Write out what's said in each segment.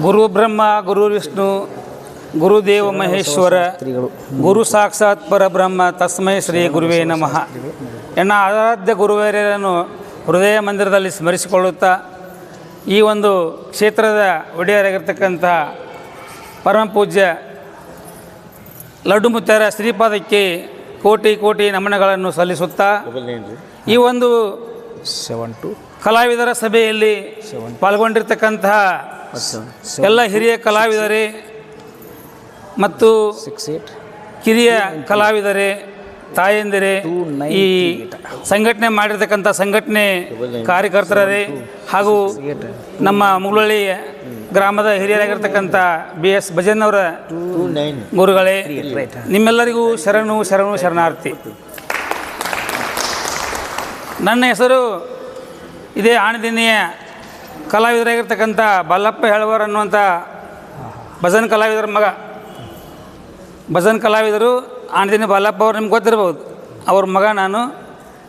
ಗುರು ಬ್ರಹ್ಮ ಗುರು ವಿಷ್ಣು ಗುರುದೇವ ಮಹೇಶ್ವರ ಗುರು ಸಾಕ್ಷಾತ್ ಪರಬ್ರಹ್ಮ ತಸ್ಮೈ ಶ್ರೀ ಗುರುವೇ ನಮಃ. ಎನ್ನ ಆರಾಧ್ಯ ಗುರುವೇರನ್ನು ಹೃದಯ ಮಂದಿರದಲ್ಲಿ ಸ್ಮರಿಸಿಕೊಳ್ಳುತ್ತಾ ಈ ಒಂದು ಕ್ಷೇತ್ರದ ಒಡೆಯರಾಗಿರ್ತಕ್ಕಂಥ ಪರಮ ಪೂಜ್ಯ ಲಡ್ಡು ಮುತ್ತರ ಶ್ರೀಪಾದಕ್ಕೆ ಕೋಟಿ ಕೋಟಿ ನಮನಗಳನ್ನು ಸಲ್ಲಿಸುತ್ತಾ ಈ ಒಂದು ಸೆವೆನ್ ಟು ಕಲಾವಿದರ ಸಭೆಯಲ್ಲಿ ಪಾಲ್ಗೊಂಡಿರ್ತಕ್ಕಂತಹ ಎಲ್ಲ ಹಿರಿಯ ಕಲಾವಿದರೇ ಮತ್ತು ಕಿರಿಯ ಕಲಾವಿದರೇ ತಾಯಂದಿರೇ ಈ ಸಂಘಟನೆ ಮಾಡಿರ್ತಕ್ಕಂಥ ಸಂಘಟನೆ ಕಾರ್ಯಕರ್ತರೇ ಹಾಗೂ ನಮ್ಮ ಮುಗುಳಳ್ಳಿ ಗ್ರಾಮದ ಹಿರಿಯರಾಗಿರ್ತಕ್ಕಂಥ ಬಿ ಎಸ್ ಭಜನ್ ಅವರ ಗುರುಗಳೇ ನಿಮ್ಮೆಲ್ಲರಿಗೂ ಶರಣು ಶರಣು ಶರಣಾರ್ಥಿ. ನನ್ನ ಹೆಸರು ಇದೇ ಆಣದಿನಿಯ ಕಲಾವಿದರಾಗಿರ್ತಕ್ಕಂಥ ಬಲ್ಲಪ್ಪ ಹೇಳುವರು ಅನ್ನುವಂಥ ಭಜನ್ ಕಲಾವಿದರ ಮಗ. ಭಜನ್ ಕಲಾವಿದರು, ಆನಂದಿನ ಬಾಲಪ್ಪ ಅವರು ನಿಮ್ಗೆ ಗೊತ್ತಿರ್ಬೋದು. ಅವ್ರ ಮಗ ನಾನು.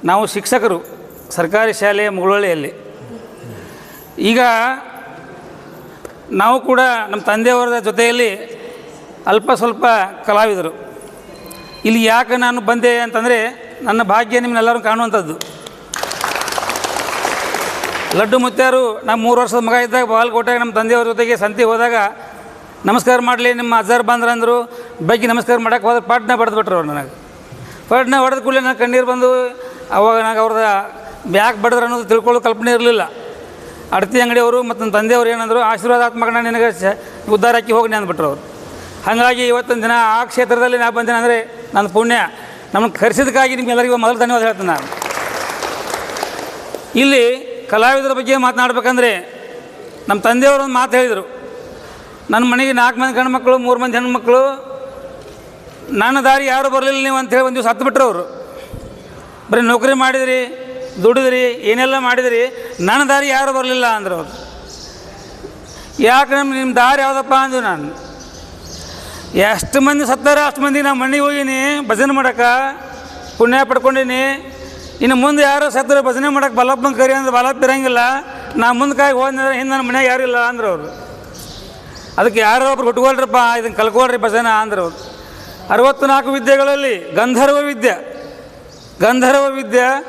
ನಾವು ಶಿಕ್ಷಕರು, ಸರ್ಕಾರಿ ಶಾಲೆಯ ಮುಗುಳಳ್ಳಿಯಲ್ಲಿ ಈಗ ನಾವು ಕೂಡ ನಮ್ಮ ತಂದೆಯವರ ಜೊತೆಯಲ್ಲಿ ಅಲ್ಪ ಸ್ವಲ್ಪ ಕಲಾವಿದರು. ಇಲ್ಲಿ ಯಾಕೆ ನಾನು ಬಂದೆ ಅಂತಂದರೆ, ನನ್ನ ಭಾಗ್ಯ ನಿಮ್ಮನ್ನೆಲ್ಲರೂ ಕಾಣುವಂಥದ್ದು. ಲಡ್ಡು ಮುತ್ಯಾರು ನಮ್ಮ ಮೂರು ವರ್ಷದ ಮಗ ಇದ್ದಾಗ ಬಾಲ್ಕೋಟೆಗೆ ನಮ್ಮ ತಂದೆಯವ್ರ ಜೊತೆಗೆ ಸಂತಿ ಹೋದಾಗ ನಮಸ್ಕಾರ ಮಾಡಲಿ, ನಿಮ್ಮ ಅಜ್ಜಾರ್ ಬಂದ್ರೆ ಅಂದರು. ಬಗ್ಗೆ ನಮಸ್ಕಾರ ಮಾಡೋಕೆ ಹೋದ್ರೆ ಪಾಟ್ನ ಬಡ್ದು ಬಿಟ್ರು ಅವ್ರು ನನಗೆ. ಪಾಟ್ನ ಹೊಡೆದ ಕೂಡಲೇ ನನಗೆ ಕಣ್ಣೀರು ಬಂದು ಅವಾಗ ನನಗೆ ಅವ್ರದ ಬ್ಯಾಕ್ ಬಡಿದ್ರೆ ಅನ್ನೋದು ತಿಳ್ಕೊಳ್ಳೋ ಕಲ್ಪನೆ ಇರಲಿಲ್ಲ. ಅಡತಿ ಅಂಗಡಿಯವರು ಮತ್ತು ನನ್ನ ತಂದೆಯವರು ಏನಂದರು ಆಶೀರ್ವಾದಾತ್ಮಕ ನಿನಗೆ ಉದ್ಧಾರ ಹಾಕಿ ಹೋಗಿ ಅಂದ್ಬಿಟ್ರು ಅವರು. ಹಾಗಾಗಿ ಇವತ್ತಿನ ದಿನ ಆ ಕ್ಷೇತ್ರದಲ್ಲಿ ನಾ ಬಂದೇನೆ ಅಂದರೆ ನನ್ನ ಪುಣ್ಯ. ನಮ್ಮನ್ನು ಕರೆಸಿದಕ್ಕಾಗಿ ನಿಮ್ಗೆಲ್ಲರಿಗೂ ಮೊದಲು ಧನ್ಯವಾದ ಹೇಳ್ತೀನಿ ನಾನು. ಇಲ್ಲಿ ಕಲಾವಿದರ ಬಗ್ಗೆ ಮಾತನಾಡ್ಬೇಕಂದ್ರೆ ನಮ್ಮ ತಂದೆಯವರು ಒಂದು ಮಾತು ಹೇಳಿದರು. ನನ್ನ ಮನೆಗೆ ನಾಲ್ಕು ಮಂದಿ ಗಂಡು ಮಕ್ಕಳು, ಮೂರು ಮಂದಿ ಹೆಣ್ಮಕ್ಳು ನನ್ನ ದಾರಿ ಯಾರು ಬರಲಿಲ್ಲ ನೀವು ಅಂತೇಳಿ ಒಂದು ದಿವಸ ಹತ್ತು ಅವರು. ಬರೀ ನೌಕರಿ ಮಾಡಿದಿರಿ, ದುಡಿದ್ರಿ, ಏನೆಲ್ಲ ಮಾಡಿದಿರಿ, ನನ್ನ ದಾರಿ ಯಾರು ಬರಲಿಲ್ಲ ಅಂದರು ಅವರು. ಯಾಕೆ ನಮ್ಮ ನಿಮ್ಮ ದಾರಿ ಯಾವುದಪ್ಪ ಅಂದ್ವಿ ನಾನು. ಎಷ್ಟು ಮಂದಿ ಸತ್ತಾರೆ ಅಷ್ಟು ಮಂದಿ ನಾನು ಮನೆಗೆ ಹೋಗೀನಿ, ಭಜನೆ ಮಾಡಕ್ಕೆ, ಪುಣ್ಯ ಪಡ್ಕೊಂಡೀನಿ ಇನ್ನು ಮುಂದೆ ಯಾರು ಸತ್ರ ಭಜನೆ ಮಾಡಕ್ಕೆ ಬಲಪ್ಪನ ಕರಿ ಅಂದ್ರೆ ಬಲಪ್ಪ ಇರಂಗಿಲ್ಲ. ನಾ ಮುಂದೆ ಕಾಯಿ ಹೋದ್ರೆ ಹಿಂದೆ ನನ್ನ ಮನ್ಯಾಗ ಯಾರು ಇಲ್ಲ ಅಂದ್ರೆ ಅವರು. ಅದಕ್ಕೆ ಯಾರೋ ಒಬ್ರು ಹುಟ್ಕೊಳ್ರಪ್ಪ ಇದನ್ನು ಕಲ್ಕೊಳ್ರಿ ಭಜನೆ ಅಂದ್ರೆ ಅವ್ರು. ಅರವತ್ತು ನಾಲ್ಕು ವಿದ್ಯೆಗಳಲ್ಲಿ ಗಂಧರ್ವ ವಿದ್ಯೆ. ಗಂಧರ್ವ ವಿದ್ಯೆ,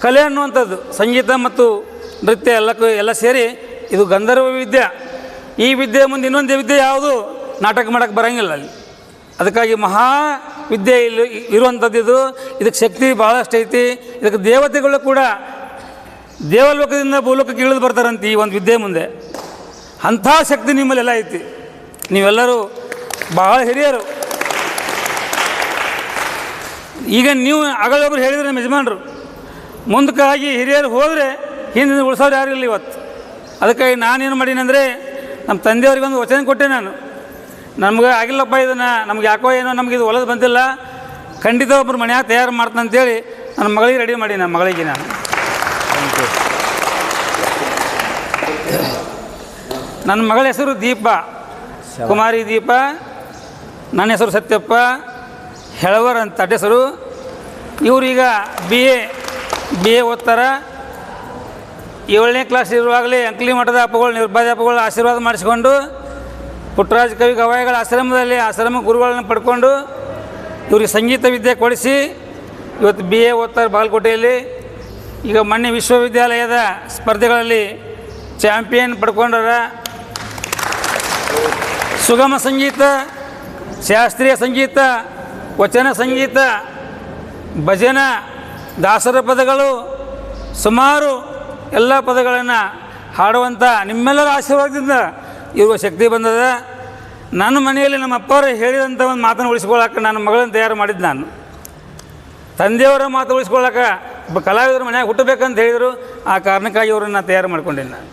ಕಲೆ ಅನ್ನುವಂಥದ್ದು, ಸಂಗೀತ ಮತ್ತು ನೃತ್ಯ ಎಲ್ಲಕ್ಕೂ ಎಲ್ಲ ಸೇರಿ ಇದು ಗಂಧರ್ವ ವಿದ್ಯೆ. ಈ ವಿದ್ಯೆ ಮುಂದೆ ಇನ್ನೊಂದು ವಿದ್ಯೆ ಯಾವುದು? ನಾಟಕ ಮಾಡೋಕ್ಕೆ ಬರೋಂಗಿಲ್ಲ ಅಲ್ಲಿ. ಅದಕ್ಕಾಗಿ ಮಹಾ ವಿದ್ಯೆ ಇಲ್ಲಿ ಇರುವಂಥದ್ದು ಇದು. ಇದಕ್ಕೆ ಶಕ್ತಿ ಭಾಳಷ್ಟು ಐತಿ. ಇದಕ್ಕೆ ದೇವತೆಗಳು ಕೂಡ ದೇವಲೋಕದಿಂದ ಭೂಲೋಕಕ್ಕೆ ಇಳಿದು ಬರ್ತಾರಂತೆ ಈ ಒಂದು ವಿದ್ಯೆ ಮುಂದೆ. ಅಂಥ ಶಕ್ತಿ ನಿಮ್ಮಲ್ಲೆಲ್ಲ ಐತಿ. ನೀವೆಲ್ಲರೂ ಭಾಳ ಹಿರಿಯರು. ಈಗ ನೀವು ಅಗಳೊಬ್ರು ಹೇಳಿದ್ರೆ ನಮ್ಮ ಯಜಮಾನರು, ಮುಂದಕ್ಕಾಗಿ ಹಿರಿಯರು ಹೋದರೆ ಹಿಂದಿನ ಉಳಿಸೋರು ಯಾರು ಇಲ್ಲ ಇವತ್ತು. ಅದಕ್ಕಾಗಿ ನಾನೇನು ಮಾಡೀನಿ ಅಂದರೆ ನಮ್ಮ ತಂದೆಯವ್ರಿಗೆ ಒಂದು ವಚನ ಕೊಟ್ಟೆ ನಾನು. ನಮ್ಗೆ ಆಗಿಲ್ಲಪ್ಪ ಇದನ್ನು, ನಮ್ಗೆ ಯಾಕೋ ಏನೋ ನಮ್ಗೆ ಇದು ಒಲದು ಬಂದಿಲ್ಲ. ಖಂಡಿತ ಒಬ್ಬರು ಮನ್ಯಾಗ ತಯಾರು ಮಾಡ್ತಾನೆ ಅಂತೇಳಿ ನನ್ನ ಮಗಳಿಗೆ ರೆಡಿ ಮಾಡಿ ನನ್ನ ಮಗಳಿಗೆ ನಾನು. ನನ್ನ ಮಗಳ ಹೆಸರು ದೀಪ. ಕುಮಾರಿ ದೀಪ. ನನ್ನ ಹೆಸರು ಸತ್ಯಪ್ಪ. ಹೆಳವರ್ ಅಂತ ಹೆಸರು. ಇವ್ರೀಗ ಬಿ ಎ ಬಿ ಎ ಓದ್ತಾರ. ಏಳನೇ ಕ್ಲಾಸ್ ಇರುವಾಗಲೇ ಅಂಕಲಿ ಮಠದ ಅಪ್ಪಗಳು ನಿರ್ಬಾಧಪ್ಪಗಳು ಆಶೀರ್ವಾದ ಮಾಡಿಸ್ಕೊಂಡು ಪುಟ್ಟರಾಜ ಕವಿ ಗವಾಯಿಗಳ ಆಶ್ರಮದಲ್ಲಿ ಆಶ್ರಮ ಗುರುಗಳನ್ನು ಪಡ್ಕೊಂಡು ಇವ್ರಿಗೆ ಸಂಗೀತ ವಿದ್ಯೆ ಕೊಡಿಸಿ ಇವತ್ತು ಬಿ ಎ ಓದ್ತಾರೆ ಬಾಗಲಕೋಟೆಯಲ್ಲಿ. ಈಗ ಮೊನ್ನೆ ವಿಶ್ವವಿದ್ಯಾಲಯದ ಸ್ಪರ್ಧೆಗಳಲ್ಲಿ ಚಾಂಪಿಯನ್ ಪಡ್ಕೊಂಡಾರ. ಸುಗಮ ಸಂಗೀತ, ಶಾಸ್ತ್ರೀಯ ಸಂಗೀತ, ವಚನ ಸಂಗೀತ, ಭಜನ, ದಾಸರ ಪದಗಳು ಸುಮಾರು ಎಲ್ಲ ಪದಗಳನ್ನು ಹಾಡುವಂಥ ನಿಮ್ಮೆಲ್ಲರ ಆಶೀರ್ವಾದದಿಂದ ಇರುವ ಶಕ್ತಿ ಬಂದದ. ನನ್ನ ಮನೆಯಲ್ಲಿ ನಮ್ಮ ಅಪ್ಪವರು ಹೇಳಿದಂಥ ಒಂದು ಮಾತನ್ನು ಉಳಿಸ್ಕೊಳ್ಳೋಕೆ ನನ್ನ ಮಗಳನ್ನು ತಯಾರು ಮಾಡಿದ್ದು ನಾನು. ತಂದೆಯವರ ಮಾತು ಉಳಿಸ್ಕೊಳ್ಳೋಕೆ ಕಲಾವಿದರು ಮನೆಯಾಗ ಹುಟ್ಟಬೇಕಂತ ಹೇಳಿದರು, ಆ ಕಾರಣಕ್ಕಾಗಿ ಇವರನ್ನು ತಯಾರು ಮಾಡ್ಕೊಂಡಿನಿ ನಾನು.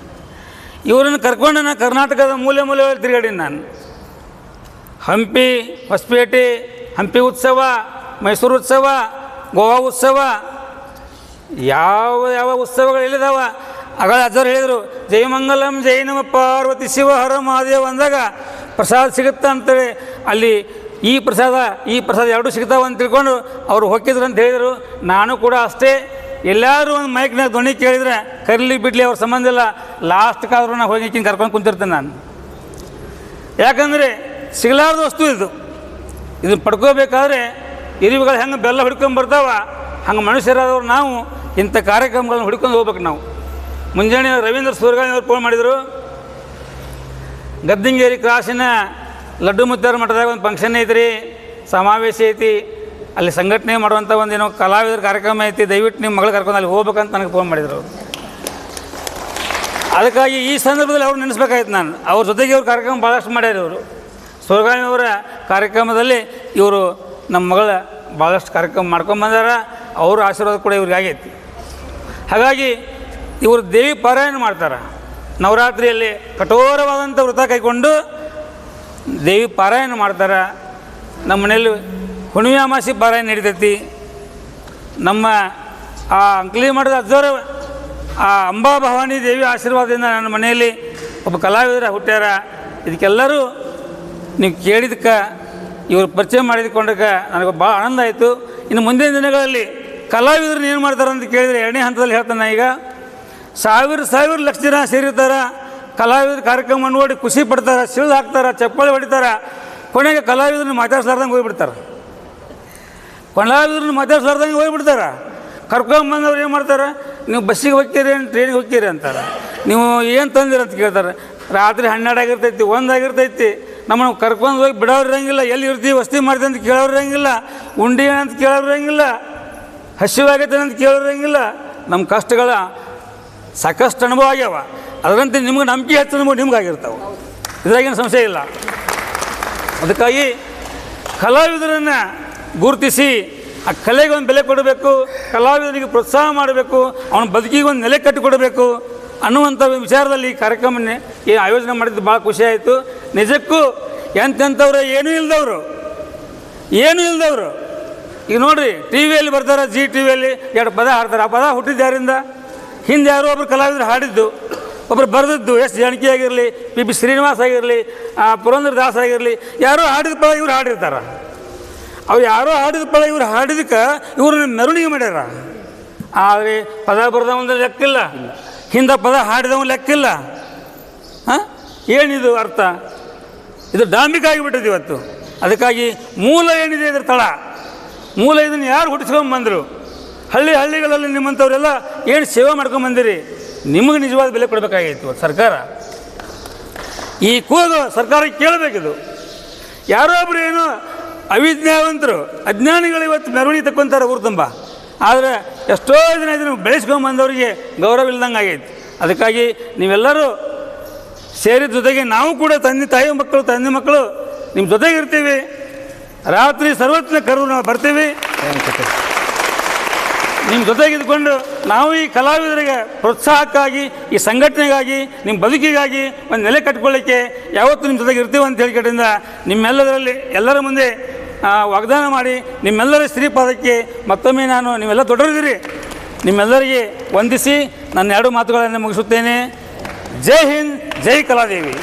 ಇವರನ್ನು ಕರ್ಕೊಂಡು ನಾನು ಕರ್ನಾಟಕದ ಮೂಲೆ ಮೂಲೆಯಲ್ಲಿ ತಿರುಗಾಡೀನಿ ನಾನು. ಹಂಪಿ, ಹೊಸಪೇಟೆ, ಹಂಪಿ ಉತ್ಸವ, ಮೈಸೂರು ಉತ್ಸವ, ಗೋವಾ ಉತ್ಸವ, ಯಾವ ಯಾವ ಉತ್ಸವಗಳು ಎಲ್ಲಿದಾವ ಆಗ ಅಜ್ಜರು ಹೇಳಿದರು ಜಯಮಂಗಲಂ ಜೈ ನಮ ಪಾರ್ವತಿ ಶಿವ ಹರ ಮಹಾದೇವ ಅಂದಾಗ ಪ್ರಸಾದ ಸಿಗುತ್ತಾ ಅಂತೇಳಿ ಅಲ್ಲಿ ಈ ಪ್ರಸಾದ ಈ ಪ್ರಸಾದ ಎರಡೂ ಸಿಗ್ತಾವ ಅಂತ ತಿಳ್ಕೊಂಡು ಅವರು ಹೋಗಿದ್ರು ಅಂತ ಹೇಳಿದರು. ನಾನು ಕೂಡ ಅಷ್ಟೇ. ಎಲ್ಲರೂ ಒಂದು ಮೈಕ್ನಾಗ ಧ್ವನಿ ಕೇಳಿದರೆ ಕರೀಲಿ ಬಿಡಲಿ ಅವ್ರ ಸಂಬಂಧ ಇಲ್ಲ. ಲಾಸ್ಟ್ಗಾದ್ರೂ ನಾನು ಹೋಗಿ ಕರ್ಕೊಂಡು ಕುಂತಿರ್ತೇನೆ ನಾನು. ಯಾಕಂದರೆ ಸಿಗಲಾರ್ದ ವಸ್ತು ಇದು. ಇದನ್ನು ಪಡ್ಕೋಬೇಕಾದ್ರೆ ಇರಿವುಗಳು ಹೆಂಗೆ ಬೆಲ್ಲ ಹುಡ್ಕೊಂಡು ಬರ್ತಾವ, ಹಂಗೆ ಮನುಷ್ಯರಾದವ್ರು ನಾವು ಇಂಥ ಕಾರ್ಯಕ್ರಮಗಳನ್ನು ಹುಡ್ಕೊಂಡು ಹೋಗ್ಬೇಕು ನಾವು. ಮುಂಜಾನೆ ರವೀಂದ್ರ ಸೂರ್ಗಾನಿ ಅವ್ರು ಫೋನ್ ಮಾಡಿದರು. ಗದ್ದಿಂಗೇರಿ ಕ್ರಾಸಿನ ಲಡ್ಡು ಮಠದಾಗ ಒಂದು ಫಂಕ್ಷನ್ ಐತ್ರಿ. ಸಮಾವೇಶ ಐತಿ. ಅಲ್ಲಿ ಸಂಘಟನೆ ಮಾಡುವಂಥ ಒಂದು ಏನೋ ಕಲಾವಿದರ ಕಾರ್ಯಕ್ರಮ ಐತಿ. ದಯವಿಟ್ಟು ನಿಮ್ಮ ಮಗಳು ಕರ್ಕೊಂಡು ಅಲ್ಲಿ ಹೋಗ್ಬೇಕಂತ ನನಗೆ ಫೋನ್ ಮಾಡಿದ್ರು ಅದಕ್ಕಾಗಿ ಈ ಸಂದರ್ಭದಲ್ಲಿ ಅವ್ರು ನೆನೆಸ್ಬೇಕಾಯ್ತು ನಾನು. ಅವ್ರ ಜೊತೆಗೆ ಇವ್ರ ಕಾರ್ಯಕ್ರಮ ಭಾಳಷ್ಟು ಮಾಡ್ಯಾರ ಇವರು. ಅವರ ಕಾರ್ಯಕ್ರಮದಲ್ಲಿ ಇವರು ನಮ್ಮ ಮಗಳ ಭಾಳಷ್ಟು ಕಾರ್ಯಕ್ರಮ ಮಾಡ್ಕೊಂಬಂದಾರ ಅವ್ರ ಆಶೀರ್ವಾದ ಕೂಡ ಇವ್ರಿಗೆ ಆಗೈತಿ. ಹಾಗಾಗಿ ಇವರು ದೇವಿ ಪಾರಾಯಣ ಮಾಡ್ತಾರೆ. ನವರಾತ್ರಿಯಲ್ಲಿ ಕಠೋರವಾದಂಥ ವ್ರತ ಕೈಗೊಂಡು ದೇವಿ ಪಾರಾಯಣ ಮಾಡ್ತಾರೆ. ನಮ್ಮ ಮನೆಯಲ್ಲಿ ಹುಣ್ಣಿಮೆ ಅಮಾಸಿ ಪಾರಾಯಣ ನಡೀತೈತಿ. ನಮ್ಮ ಆ ಅಂಕಲಿ ಮಠದ ಅಜ್ಜವರು ಆ ಅಂಬಾ ಭವಾನಿ ದೇವಿ ಆಶೀರ್ವಾದದಿಂದ ನನ್ನ ಮನೆಯಲ್ಲಿ ಒಬ್ಬ ಕಲಾವಿದರ ಹುಟ್ಟ್ಯಾರ. ಇದಕ್ಕೆಲ್ಲರೂ ನೀವು ಕೇಳಿದಕ್ಕೆ, ಇವರು ಪರಿಚಯ ಮಾಡಿಕೊಂಡಕ್ಕೆ ನನಗೆ ಭಾಳ ಆನಂದ ಆಯಿತು. ಇನ್ನು ಮುಂದಿನ ದಿನಗಳಲ್ಲಿ ಕಲಾವಿದರು ಏನು ಮಾಡ್ತಾರೆ ಅಂತ ಕೇಳಿದರೆ ಎರಡನೇ ಹಂತದಲ್ಲಿ ಹೇಳ್ತಾನೆ ಈಗ. ಸಾವಿರ ಸಾವಿರ ಲಕ್ಷ ಜನ ಸೇರಿರ್ತಾರೆ ಕಲಾವಿದ ಕಾರ್ಯಕ್ರಮ ನೋಡಿ ಖುಷಿ ಪಡ್ತಾರೆ ಸಿಳ್ದು ಹಾಕ್ತಾರೆ ಚಪ್ಪಾಳೆ ಹೊಡಿತಾರೆ, ಕೊನೆಗೆ ಕಲಾವಿದರನ್ನ ಮಾತಾಡ್ಸ್ಲಾರ್ದಂಗೆ ಹೋಗ್ಬಿಡ್ತಾರೆ. ಕಲಾವಿದ್ರನ್ನ ಮಾತಾಡ್ಸ್ಲಾರ್ದಂಗೆ ಹೋಗ್ಬಿಡ್ತಾರೆ. ಕರ್ಕೊಂಬಂದವ್ರು ಏನು ಮಾಡ್ತಾರೆ? ನೀವು ಬಸ್ಸಿಗೆ ಹೋಗ್ತೀರಿ ಏನು ಟ್ರೈನಿಗೆ ಹೋಗ್ತೀರಿ ಅಂತಾರೆ. ನೀವು ಏನು ತಂದಿರ ಅಂತ ಕೇಳ್ತಾರೆ. ರಾತ್ರಿ ಹನ್ನೆರಡು ಆಗಿರ್ತೈತಿ, ಒಂದು ಆಗಿರ್ತೈತಿ. ನಮ್ಮನ್ನು ಕರ್ಕೊಂಡು ಹೋಗಿ ಬಿಡೋರು ಇರಂಗಿಲ್ಲ, ಎಲ್ಲಿ ಇರ್ತೀವಿ ವಸ್ತಿ ಮಾಡ್ತೀವಿ ಅಂತ ಕೇಳೋರು ಇರಂಗಿಲ್ಲ, ಉಂಡಿ ಅಂತ ಕೇಳೋರು ಇರಂಗಿಲ್ಲ, ಹಸಿವಾಗೈತೆ ಅಂತ ಕೇಳೋರು ಇರಂಗಿಲ್ಲ. ನಮ್ಮ ಕಷ್ಟಗಳ ಸಾಕಷ್ಟು ಅನುಭವ ಆಗ್ಯಾವ. ಅದರಂತೆ ನಿಮ್ಗೆ ನಂಬಿಕೆ ಹೆಚ್ಚು ಅನುಭವ ನಿಮ್ಗಾಗಿರ್ತಾವೆ. ಇದ್ರಾಗೇನು ಸಂಶಯ ಇಲ್ಲ. ಅದಕ್ಕಾಗಿ ಕಲಾವಿದರನ್ನು ಗುರುತಿಸಿ ಆ ಕಲೆಗೆ ಒಂದು ಬೆಲೆ ಕೊಡಬೇಕು, ಕಲಾವಿದರಿಗೆ ಪ್ರೋತ್ಸಾಹ ಮಾಡಬೇಕು, ಅವನ ಬದುಕಿಗೆ ಒಂದು ನೆಲೆ ಕಟ್ಟಿಕೊಡಬೇಕು ಅನ್ನುವಂಥ ವಿಚಾರದಲ್ಲಿ ಈ ಕಾರ್ಯಕ್ರಮನೇ ಈ ಆಯೋಜನೆ ಮಾಡಿದ್ದು ಭಾಳ ಖುಷಿ ಆಯಿತು. ನಿಜಕ್ಕೂ ಎಂತೆಂಥವ್ರು ಏನೂ ಇಲ್ದವರು ಏನೂ ಇಲ್ದವರು. ಈಗ ನೋಡಿರಿ, ಟಿ ವಿಯಲ್ಲಿ ಬರ್ತಾರೆ, ಜಿ ಟಿ ವಿಯಲ್ಲಿ ಎರಡು ಪದ ಹಾಡ್ತಾರೆ. ಆ ಪದ ಹುಟ್ಟಿದ್ದು ಯಾರಿಂದ ಹಿಂದೆ ಯಾರೋ ಒಬ್ಬರು ಕಲಾವಿದರು ಹಾಡಿದ್ದು ಒಬ್ಬರು ಬರೆದಿದ್ದು, ಎಸ್ ಜಾನಕಿ ಆಗಿರಲಿ, ಪಿ ಬಿ ಶ್ರೀನಿವಾಸ್ ಆಗಿರಲಿ ಪುರಂದ್ರ ದಾಸ್ ಆಗಿರಲಿ, ಯಾರೋ ಹಾಡಿದ ಪಳ ಇವ್ರು ಹಾಡಿರ್ತಾರೆ. ಅವ್ರು ಯಾರೋ ಹಾಡಿದ ಪಳ ಇವ್ರು ಹಾಡಿದಕ್ಕೆ ಇವರು ಮೆರವಣಿಗೆ ಮಾಡ್ಯಾರ. ಆದರೆ ಪದ ಬರೆದವಂದ ಲೆಕ್ಕಿಲ್ಲ. ಹಿಂದೆ ಪದ ಹಾಡಿದವ ಲೆಕ್ಕಿಲ್ಲ. ಹಾಂ? ಏನಿದು ಅರ್ಥ? ಇದು ಡಾಂಬಿಕ ಆಗಿಬಿಟ್ಟಿದೆ ಇವತ್ತು. ಅದಕ್ಕಾಗಿ ಮೂಲ ಏನಿದೆ ಇದ್ರ ತಳ? ಮೂಲ ಇದನ್ನು ಯಾರು ಹುಟ್ಟಿಸ್ಕೊಂಡು ಬಂದರು ಹಳ್ಳಿ ಹಳ್ಳಿಗಳಲ್ಲಿ ನಿಮ್ಮಂಥವರೆಲ್ಲ ಏನು ಸೇವೆ ಮಾಡ್ಕೊಂಡು ಬಂದಿರಿ? ನಿಮಗೆ ನಿಜವಾದ ಬೆಲೆ ಕೊಡಬೇಕಾಗಿತ್ತು ಸರ್ಕಾರ. ಈ ಕೂಗು ಸರ್ಕಾರಕ್ಕೆ ಕೇಳಬೇಕಿದು. ಯಾರೋ ಒಬ್ಬರು ಏನು ಅವಿಜ್ಞಾವಂತರು ಅಜ್ಞಾನಿಗಳು ಇವತ್ತು ಮೆರವಣಿಗೆ ತಕ್ಕೊಂತಾರೆ ಊರು ತುಂಬ. ಆದರೆ ಎಷ್ಟೋ ಜನ ಇದನ್ನು ಬೆಳೆಸ್ಕೊಂಡು ಬಂದವರಿಗೆ ಗೌರವ ಇಲ್ದಂಗೆ ಆಗೈತೆ. ಅದಕ್ಕಾಗಿ ನೀವೆಲ್ಲರೂ ಸೇರಿದ ಜೊತೆಗೆ ನಾವು ಕೂಡ ತಂದೆ, ತಾಯಿ ಮಕ್ಕಳು, ತಂದೆ ಮಕ್ಕಳು ನಿಮ್ಮ ಜೊತೆಗೆ ಇರ್ತೀವಿ. ರಾತ್ರಿ ಸರ್ವತ್ನ ಕರೆದು ನಾವು ಬರ್ತೀವಿ. ನಿಮ್ಮ ಜೊತೆಗಿದ್ಕೊಂಡು ನಾವು ಈ ಕಲಾವಿದರಿಗೆ ಪ್ರೋತ್ಸಾಹಕ್ಕಾಗಿ, ಈ ಸಂಘಟನೆಗಾಗಿ ನಿಮ್ಮ ಬದುಕಿಗಾಗಿ ಒಂದು ನೆಲೆ ಕಟ್ಕೊಳ್ಳಿಕ್ಕೆ ಯಾವತ್ತೂ ನಿಮ್ಮ ಜೊತೆಗೆ ಇರ್ತೀವಿ ಅಂತ ಹೇಳಿಕಟ್ಟಿಂದ ನಿಮ್ಮೆಲ್ಲದರಲ್ಲಿ ಎಲ್ಲರ ಮುಂದೆ ವಾಗ್ದಾನ ಮಾಡಿ ನಿಮ್ಮೆಲ್ಲರ ಶ್ರೀಪಾದಕ್ಕೆ ಮತ್ತೊಮ್ಮೆ ನಾನು ನೀವೆಲ್ಲ ದೊಡ್ಡರಿದ್ದೀರಿ ನಿಮ್ಮೆಲ್ಲರಿಗೆ ವಂದಿಸಿ ನನ್ನ ಎರಡು ಮಾತುಗಳನ್ನು ಮುಗಿಸುತ್ತೇನೆ. ಜೈ ಹಿಂದ್, ಜೈ ಕಲಾದೇವಿ.